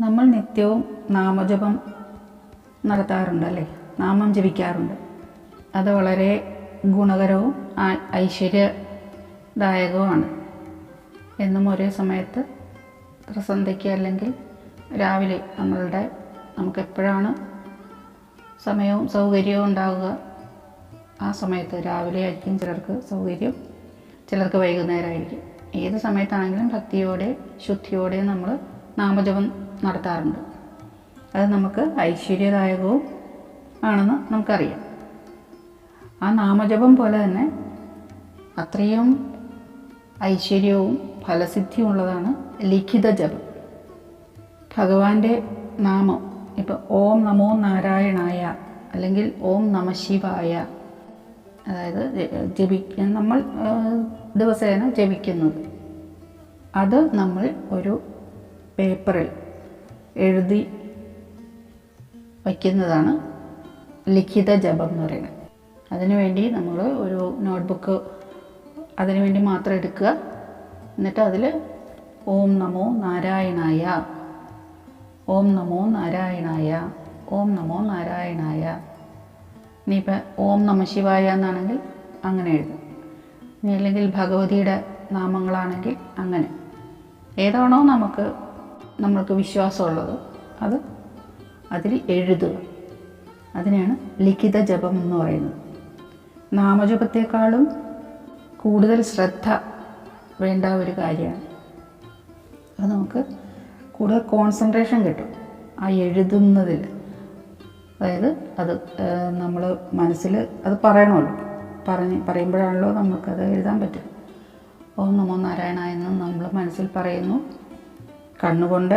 നമ്മൾ നിത്യവും നാമജപം നടത്താറുണ്ട് അല്ലേ നാമം ജപിക്കാറുണ്ട്. അത് വളരെ ഗുണകരവും ഐശ്വര്യദായകവുമാണ്. എന്നും ഒരേ സമയത്ത് പ്രസന്ധയ്ക്ക് അല്ലെങ്കിൽ രാവിലെ നമ്മളുടെ നമുക്ക് എപ്പോഴാണ് സമയവും സൗകര്യവും ഉണ്ടാവുക? ആ സമയത്ത് രാവിലെ ആയിരിക്കും ചിലർക്ക് സൗകര്യം. ചിലർക്ക് വൈകുന്നേരമായിരിക്കും. ഏത് സമയത്താണെങ്കിലും ഭക്തിയോടെ ശുദ്ധിയോടെ നമ്മൾ നാമജപം നടത്താറുണ്ട്. അത് നമുക്ക് ഐശ്വര്യദായകവും ആണെന്ന് നമുക്കറിയാം. ആ നാമജപം പോലെ തന്നെ അത്രയും ഐശ്വര്യവും ഫലസിദ്ധിയും ഉള്ളതാണ് ലിഖിത ജപം. ഭഗവാന്റെ നാമം ഇപ്പോൾ ഓം നമോ നാരായണായ അല്ലെങ്കിൽ ഓം നമ ശിവായ അതായത് ജപി നമ്മൾ ദിവസേന ജപിക്കുന്നത്. അത് നമ്മൾ ഒരു പേപ്പറിൽ എഴുതി വയ്ക്കുന്നതാണ് ലിഖിത ജപം എന്ന് പറയുന്നത്. അതിനുവേണ്ടി നമ്മൾ ഒരു നോട്ട്ബുക്ക് അതിനുവേണ്ടി മാത്രം എടുക്കുക. എന്നിട്ട് അതിൽ ഓം നമോ നാരായണായ ഓം നമോ നാരായണായ ഓം നമോ നാരായണായ. ഇനിയിപ്പോൾ ഓം നമ ശിവായ എന്നാണെങ്കിൽ അങ്ങനെ എഴുതും. ഇനി അല്ലെങ്കിൽ ഭഗവതിയുടെ നാമങ്ങളാണെങ്കിൽ അങ്ങനെ. ഏതാണോ നമുക്ക് നമ്മൾക്ക് വിശ്വാസമുള്ളത് അത് അതിൽ എഴുതുക. അതിനെയാണ് ലിഖിത ജപം എന്ന് പറയുന്നത്. നാമജപത്തെക്കാളും കൂടുതൽ ശ്രദ്ധ വേണ്ട ഒരു കാര്യമാണ്. അത് നമുക്ക് കൂടുതൽ കോൺസെൻട്രേഷൻ കിട്ടും ആ എഴുതുന്നതിൽ. അതായത് അത് നമ്മൾ മനസ്സിൽ അത് പറയണമല്ലോ. പറഞ്ഞ് പറയുമ്പോഴാണല്ലോ നമുക്കത് എഴുതാൻ പറ്റും ഓം നമോ നാരായണ എന്ന് നമ്മൾ മനസ്സിൽ പറയുന്നു. കണ്ണുകൊണ്ട്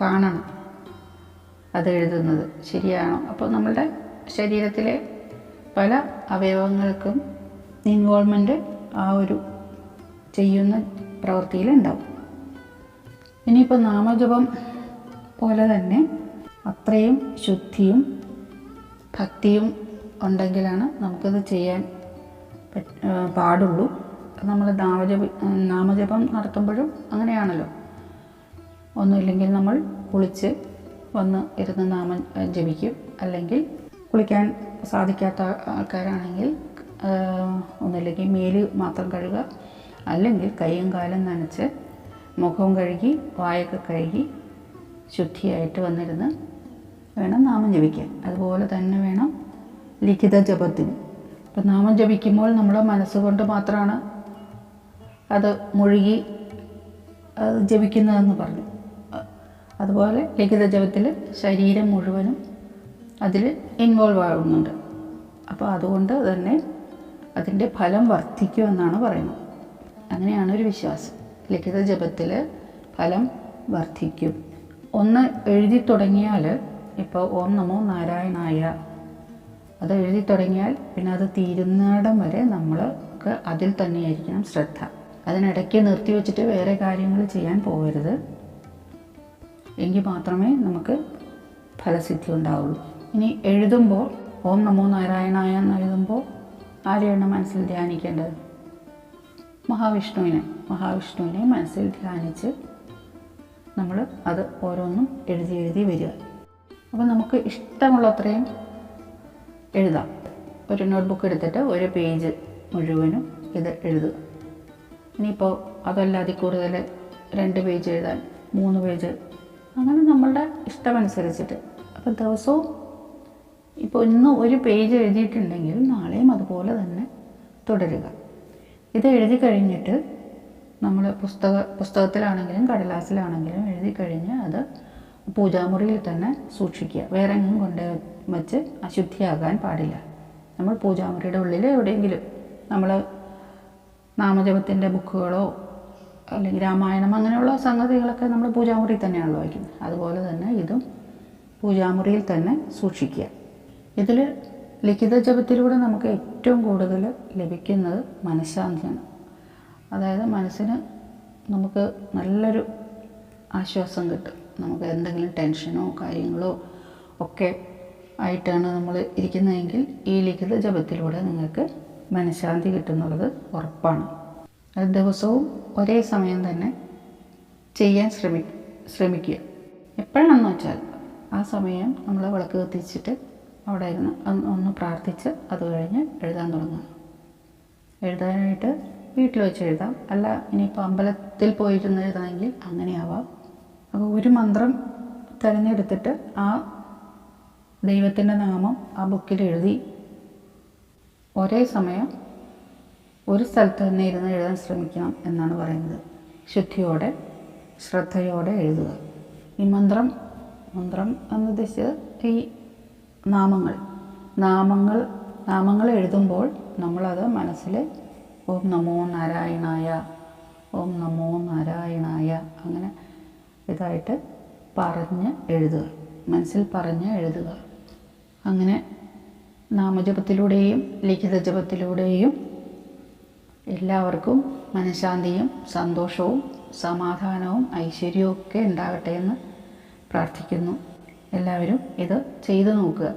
കാണണം അത് എഴുതുന്നത് ശരിയാണോ? അപ്പോൾ നമ്മളുടെ ശരീരത്തിലെ പല അവയവങ്ങൾക്കും ഇൻവോൾവ്മെന്റ് ആ ഒരു ചെയ്യുന്ന പ്രവൃത്തിയിൽ ഉണ്ടാവും. ഇനിയിപ്പോൾ നാമജപം പോലെ തന്നെ അത്രയും ശുദ്ധിയും ഭക്തിയും ഉണ്ടെങ്കിലാണ് നമുക്കത് ചെയ്യാൻ പാടുള്ളൂ. നമ്മൾ നാമജപ നാമജപം നടത്തുമ്പോഴും അങ്ങനെയാണല്ലോ. ഒന്നുമില്ലെങ്കിൽ നമ്മൾ കുളിച്ച് വന്ന് ഇരുന്ന് നാമം ജപിക്കും. അല്ലെങ്കിൽ കുളിക്കാൻ സാധിക്കാത്ത ആൾക്കാരാണെങ്കിൽ ഒന്നുമില്ലെങ്കിൽ മേൽ മാത്രം കഴുകുക. അല്ലെങ്കിൽ കൈയും കാലും നനച്ച് മുഖവും കഴുകി വായൊക്കെ കഴുകി ശുദ്ധിയായിട്ട് വന്നിരുന്ന് വേണം നാമം ജപിക്കാൻ. അതുപോലെ തന്നെ വേണം ലിഖിത ജപത്തിന്. ഇപ്പം നാമം ജപിക്കുമ്പോൾ നമ്മൾ മനസ്സുകൊണ്ട് മാത്രമാണ് അത് മുഴുകി അത് ജപിക്കുന്നതെന്ന് പറഞ്ഞു. അതുപോലെ ലിഖിത ജപത്തിൽ ശരീരം മുഴുവനും അതിൽ ഇൻവോൾവ് ആകുന്നുണ്ട് അപ്പോൾ അതുകൊണ്ട് തന്നെ അതിന്റെ ഫലം വർദ്ധിക്കുമെന്നാണ് പറയുന്നത്. അങ്ങനെയാണ് ഒരു വിശ്വാസം. ലിഖിത ജപത്തിൽ ഫലം വർദ്ധിക്കും. ഒന്ന് എഴുതി തുടങ്ങിയാൽ ഇപ്പോൾ ഓം നമോ നാരായണായ. അത് എഴുതി തുടങ്ങിയാൽ പിന്നെ അത് തീരുന്നിടം വരെ നമ്മൾക്ക് അതിൽ തന്നെയായിരിക്കണം ശ്രദ്ധ. അതിനിടയ്ക്ക് നിർത്തി വെച്ചിട്ട് വേറെ കാര്യങ്ങൾ ചെയ്യാൻ പോകരുത്. എങ്കിൽ മാത്രമേ നമുക്ക് ഫലസിദ്ധി ഉണ്ടാവുള്ളൂ. ഇനി എഴുതുമ്പോൾ ഓം നമോ നാരായണായ എന്ന് എഴുതുമ്പോൾ ആരെയാണ് മനസ്സിൽ ധ്യാനിക്കേണ്ടത്? മഹാവിഷ്ണുവിനെ. മഹാവിഷ്ണുവിനെ മനസ്സിൽ ധ്യാനിച്ച് നമ്മൾ അത് ഓരോന്നും എഴുതി എഴുതി വരിക. അപ്പോൾ നമുക്ക് ഇഷ്ടമുള്ള അത്രയും എഴുതാം. ഒരു നോട്ട്ബുക്ക് എടുത്തിട്ട് ഒരു പേജ് മുഴുവനും ഇത് എഴുതുക. ഇനിയിപ്പോൾ അതല്ലാതെ കൂടുതൽ രണ്ട് പേജ് എഴുതാൻ മൂന്ന് പേജ് അങ്ങനെ നമ്മളുടെ ഇഷ്ടമനുസരിച്ചിട്ട്. അപ്പോൾ ദിവസവും ഇപ്പോൾ ഇന്ന് ഒരു പേജ് എഴുതിയിട്ടുണ്ടെങ്കിൽ നാളെയും അതുപോലെ തന്നെ തുടരുക. ഇത് എഴുതി കഴിഞ്ഞിട്ട് നമ്മൾ പുസ്തക പുസ്തകത്തിലാണെങ്കിലും കടലാസിലാണെങ്കിലും എഴുതി കഴിഞ്ഞ് അത് പൂജാമുറിയിൽ തന്നെ സൂക്ഷിക്കുക. വേറെ എങ്ങും കൊണ്ട് വച്ച് അശുദ്ധിയാകാൻ പാടില്ല. നമ്മൾ പൂജാമുറിയുടെ ഉള്ളിൽ എവിടെയെങ്കിലും നമ്മൾ നാമജപത്തിന്റെ ബുക്കുകളോ അല്ലെങ്കിൽ രാമായണം അങ്ങനെയുള്ള സംഗതികളൊക്കെ നമ്മൾ പൂജാമുറിയിൽ തന്നെയാണല്ലോ വായിക്കുന്നത്. അതുപോലെ തന്നെ ഇതും പൂജാമുറിയിൽ തന്നെ സൂക്ഷിക്കുക. ഇതിൽ ലിഖിത ജപത്തിലൂടെ നമുക്ക് ഏറ്റവും കൂടുതൽ ലഭിക്കുന്നത് മനഃശാന്തിയാണ്. അതായത് മനസ്സിന് നമുക്ക് നല്ലൊരു ആശ്വാസം കിട്ടും. നമുക്ക് എന്തെങ്കിലും ടെൻഷനോ കാര്യങ്ങളോ ഒക്കെ ആയിട്ടാണ് നമ്മൾ ഇരിക്കുന്നതെങ്കിൽ ഈ ലിഖിത ജപത്തിലൂടെ നിങ്ങൾക്ക് മനഃശാന്തി കിട്ടുന്നുള്ളത് ഉറപ്പാണ്. അത് ദിവസവും ഒരേ സമയം തന്നെ ചെയ്യാൻ ശ്രമി ശ്രമിക്കുക. എപ്പോഴാണെന്ന് വെച്ചാൽ ആ സമയം നമ്മൾ വിളക്ക് കത്തിച്ചിട്ട് അവിടെ ഇരുന്ന് ഒന്ന് പ്രാർത്ഥിച്ച് അത് കഴിഞ്ഞ് എഴുതാൻ തുടങ്ങുക. എഴുതാനായിട്ട് വീട്ടിൽ വെച്ച് എഴുതാം. അല്ല ഇനിയിപ്പോൾ അമ്പലത്തിൽ പോയിരുന്ന് എഴുതാമെങ്കിൽ അങ്ങനെയാവാം അപ്പോൾ ഒരു മന്ത്രം തിരഞ്ഞെടുത്തിട്ട് ആ ദൈവത്തിന്റെ നാമം ആ ബുക്കിൽ എഴുതി ഒരേ സമയം ഒരു സ്ഥലത്ത് തന്നെ ഇരുന്ന് എഴുതാൻ ശ്രമിക്കണം എന്നാണ് പറയുന്നത്. ശുദ്ധിയോടെ ശ്രദ്ധയോടെ എഴുതുക. ഈ മന്ത്രം മന്ത്രം എന്നുദ്ദേശിച്ചത് ഈ നാമങ്ങൾ. നാമങ്ങൾ നാമങ്ങൾ എഴുതുമ്പോൾ നമ്മളത് മനസ്സിൽ ഓം നമോ നാരായണായ ഓം നമോ നാരായണായ അങ്ങനെ ഇതായിട്ട് പറഞ്ഞ് എഴുതുക. മനസ്സിൽ പറഞ്ഞ് എഴുതുക. അങ്ങനെ നാമജപത്തിലൂടെയും ലിഖിത ജപത്തിലൂടെയും എല്ലാവർക്കും മനഃശാന്തിയും സന്തോഷവും സമാധാനവും ഐശ്വര്യവും ഒക്കെ ഉണ്ടാകട്ടെ എന്ന് പ്രാർത്ഥിക്കുന്നു. എല്ലാവരും ഇത് ചെയ്തു നോക്കുക.